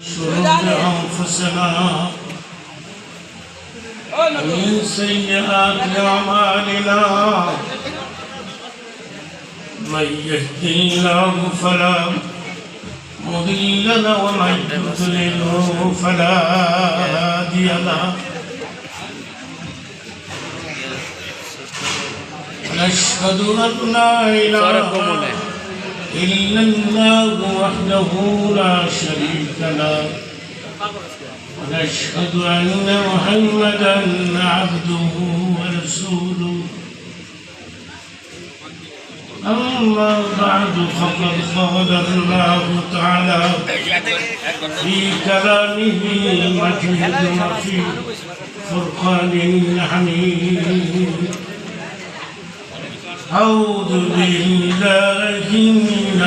شرور أنفسنا. ومن سيئات أعمالنا من يهد الله فلا مضل له ومن يضلله فلا هادي له. نشهد أن لا إله إلا الله وحده لا شريك له. ونشهد أن محمدا عبده ورسوله. أما بعد فقد قال الله تعالى في كلامه المجيد وفي فرقان الحميد. أعوذ بالله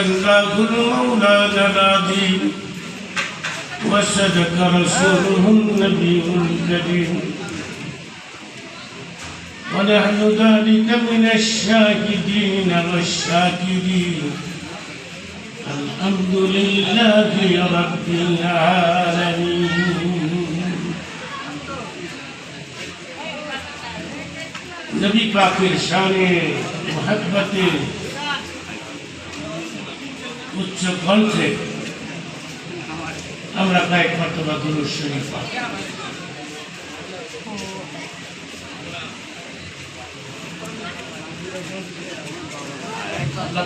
الله المولى العظيم وصدق رسوله النبي الكريم. ونحن ذلك من الشاهدين والشاكرين. الحمد لله رب العالمين. نبي پاک شان محبت উচ্চ কণ্ঠে আমরা কয়েক মর্তবা দুরুদ শরীফ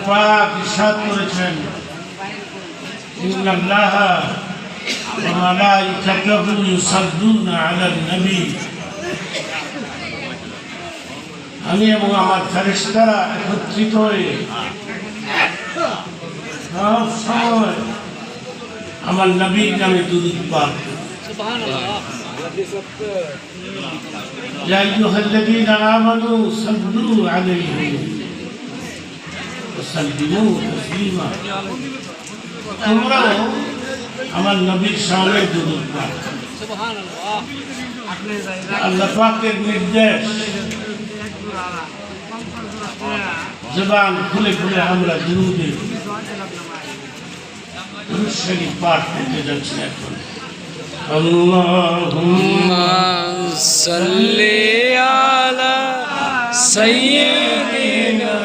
পাঠ করেছেন আমি এবং আমার ফেরেশতারা একত্রিত হয়ে সব সময় আমার নবীর নামে দুরুদ পাঠ করি। يا أيها الذين آمنوا صلوا عليه وسلموا تسليما তোমরাও আমার নবীর সামনে দুরুদ পাঠ করো। আল্লাহ পাকের নির্দেশ জবান খুলে খুলে আমরা দুরুদে দুরুদ শরীফ পাঠ করতে যাচ্ছি এখন اللهم صل على سيدنا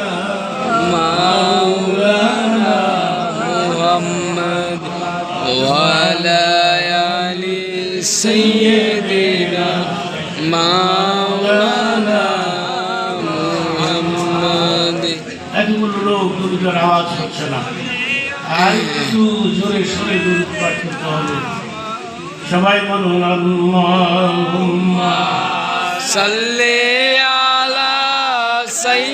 مولانا محمد وعلى آل سيدنا আমি কোনো লোক দুর্গার আওয়াজ হচ্ছে না। আর একটু জোরে সরে দুর্গ পাঠ করতে হবে। সবাই বলুন সাল্লে আলা সাই